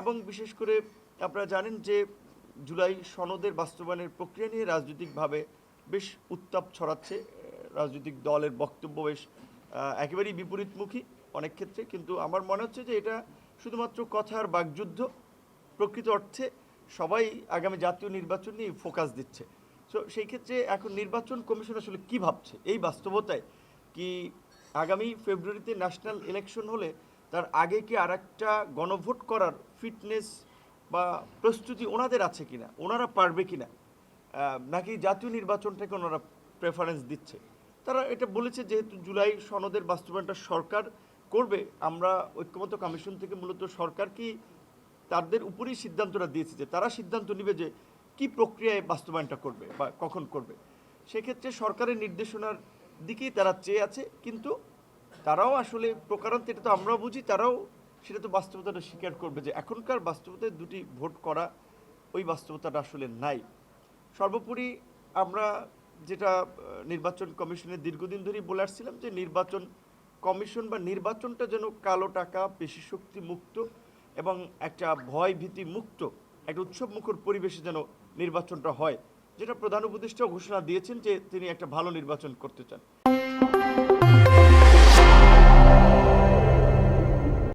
এবং বিশেষ করে আপনারা জানেন যে জুলাই সনদের বাস্তবায়নের প্রক্রিয়া নিয়ে রাজনৈতিকভাবে বেশ উত্তাপ ছড়াচ্ছে। রাজনৈতিক দলের বক্তব্য বেশ একেবারেই বিপরীতমুখী অনেক ক্ষেত্রে। কিন্তু আমার মনে হচ্ছে যে এটা শুধুমাত্র কথার বাকযুদ্ধ, প্রকৃত অর্থে সবাই আগামী জাতীয় নির্বাচন নিয়ে ফোকাস দিচ্ছে। সো সেই ক্ষেত্রে এখন নির্বাচন কমিশন আসলে কি ভাবছে? এই বাস্তবতায় কি আগামী ফেব্রুয়ারিতে ন্যাশনাল ইলেকশন হলে তার আগে কি আর একটা গণভোট করার ফিটনেস বা প্রস্তুতি ওনাদের আছে কিনা? ওনারা পারবে কিনা? আহ, নাকি জাতীয় নির্বাচনটাকে ওনারা প্রেফারেন্স দিচ্ছে? তারা এটা বলেছে যেহেতু জুলাই সনদের বাস্তবায়নটা সরকার করবে আমরা ঐক্যমত্য কমিশন থেকে মূলত সরকার কি তাদের উপরেই সিদ্ধান্তটা দিয়েছে যে তারা সিদ্ধান্ত নেবে যে কি প্রক্রিয়ায় বাস্তবায়নটা করবে বা কখন করবে। সেক্ষেত্রে সরকারের নির্দেশনার দিকেই তারা চেয়ে আছে কিন্তু তারাও আসলে প্রকারান্তে এটা তো আমরাও বুঝি, তারাও সেটা তো বাস্তবতাটা স্বীকার করবে যে এখনকার বাস্তবতায় দুটি ভোট করা ওই বাস্তবতাটা আসলে নাই। সর্বোপরি আমরা যেটা নির্বাচন কমিশনের দীর্ঘদিন ধরেই বলে আসছিলাম যে নির্বাচন কমিশন বা নির্বাচনটা যেন কালো টাকা, পেশি শক্তি মুক্ত এবং একটা ভয় ভীতি মুক্ত, একটা উৎসব মুখর পরিবেশে যেন নির্বাচনটা হয়, যেটা প্রধান উপদেষ্টা ঘোষণা দিয়েছেন যে তিনি একটা ভালো নির্বাচন করতে চান।